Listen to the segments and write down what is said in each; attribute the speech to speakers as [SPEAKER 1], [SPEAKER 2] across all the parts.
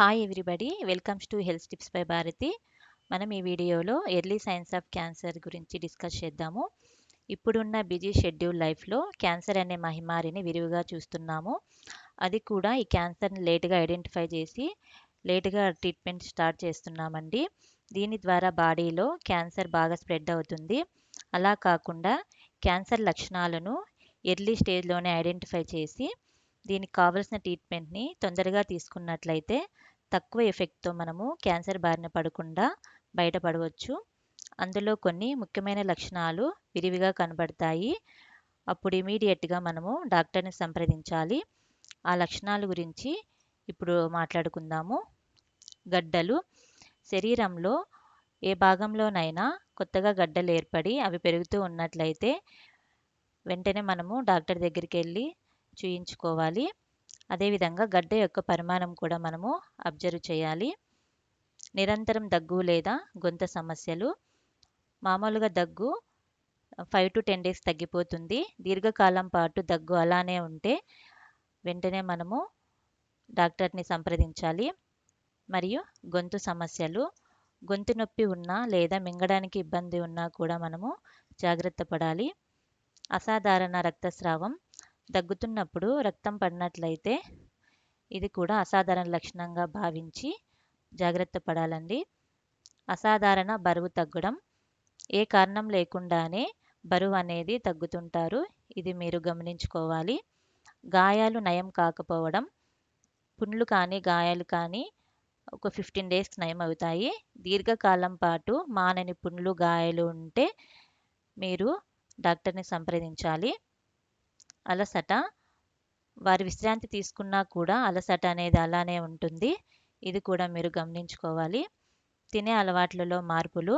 [SPEAKER 1] Hi everybody welcomes to health tips by Bharathi మనం ఈ వీడియోలో ఎర్లీ సైన్స్ ఆఫ్ క్యాన్సర్ గురించి డిస్కస్ చేద్దాము. ఇప్పుడున్న బిజీ షెడ్యూల్ లైఫ్లో క్యాన్సర్ అనే మహిమారిని విరివిగా చూస్తున్నాము. అది కూడా ఈ క్యాన్సర్ని లేట్గా ఐడెంటిఫై చేసి లేట్గా ట్రీట్మెంట్ స్టార్ట్ చేస్తున్నామండి. దీని ద్వారా బాడీలో క్యాన్సర్ బాగా స్ప్రెడ్ అవుతుంది. అలా కాకుండా క్యాన్సర్ లక్షణాలను ఎర్లీ స్టేజ్లోనే ఐడెంటిఫై చేసి దీనికి కావలసిన ట్రీట్మెంట్ని తొందరగా తీసుకున్నట్లయితే తక్కువ ఎఫెక్ట్తో మనము క్యాన్సర్ బారిన పడకుండా బయటపడవచ్చు. అందులో కొన్ని ముఖ్యమైన లక్షణాలు విరివిగా కనబడతాయి. అప్పుడు ఇమీడియట్గా మనము డాక్టర్ని సంప్రదించాలి. ఆ లక్షణాల గురించి ఇప్పుడు మాట్లాడుకుందాము. గడ్డలు. శరీరంలో ఏ భాగంలోనైనా కొత్తగా గడ్డలు ఏర్పడి అవి పెరుగుతూ ఉన్నట్లయితే వెంటనే మనము డాక్టర్ దగ్గరికి వెళ్ళి చూయించుకోవాలి. అదేవిధంగా గడ్డ యొక్క పరిమాణం కూడా మనము అబ్జర్వ్ చేయాలి. నిరంతరం దగ్గు లేదా గొంత సమస్యలు. మామూలుగా దగ్గు ఫైవ్ టు టెన్ డేస్ తగ్గిపోతుంది. దీర్ఘకాలం పాటు దగ్గు అలానే ఉంటే వెంటనే మనము డాక్టర్ని సంప్రదించాలి. మరియు గొంతు సమస్యలు. గొంతు నొప్పి ఉన్నా లేదా మింగడానికి ఇబ్బంది ఉన్నా కూడా మనము జాగ్రత్త పడాలి. అసాధారణ రక్తస్రావం. దగ్గుతున్నప్పుడు రక్తం పడినట్లయితే ఇది కూడా అసాధారణ లక్షణంగా భావించి జాగ్రత్త పడాలండి. అసాధారణ బరువు తగ్గడం ఏ కారణం లేకుండానే బరువు అనేది తగ్గుతుంటారు. ఇది మీరు గమనించుకోవాలి. గాయాలు నయం కాకపోవడం పుండ్లు కానీ గాయాలు కానీ ఒక ఫిఫ్టీన్ డేస్ నయం అవుతాయి. దీర్ఘకాలం పాటు మానని పుండ్లు గాయాలు ఉంటే మీరు డాక్టర్ని సంప్రదించాలి. అలసట వారి విశ్రాంతి తీసుకున్నా కూడా అలసట అనేది అలానే ఉంటుంది. ఇది కూడా మీరు గమనించుకోవాలి. తినే అలవాట్లలో మార్పులు.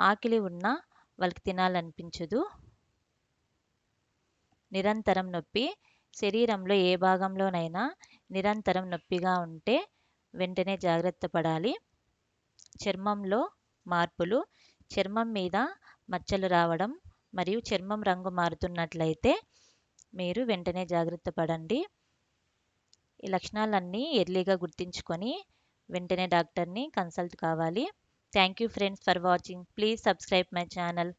[SPEAKER 1] ఆకలి ఉన్నా వాళ్ళకి తినాలనిపించదు. నిరంతరం నొప్పి. శరీరంలో ఏ భాగంలోనైనా నిరంతరం నొప్పిగా ఉంటే వెంటనే జాగ్రత్త పడాలి. చర్మంలో మార్పులు. చర్మం మీద మచ్చలు రావడం మరియు చర్మం రంగు మారుతున్నట్లయితే మీరు వెంటనే జాగ్రత్త పడండి. ఈ లక్షణాలన్నీ ఎర్లీగా గుర్తించుకొని వెంటనే డాక్టర్ని కన్సల్ట్ కావాలి. Thank you friends for watching. Please subscribe my channel.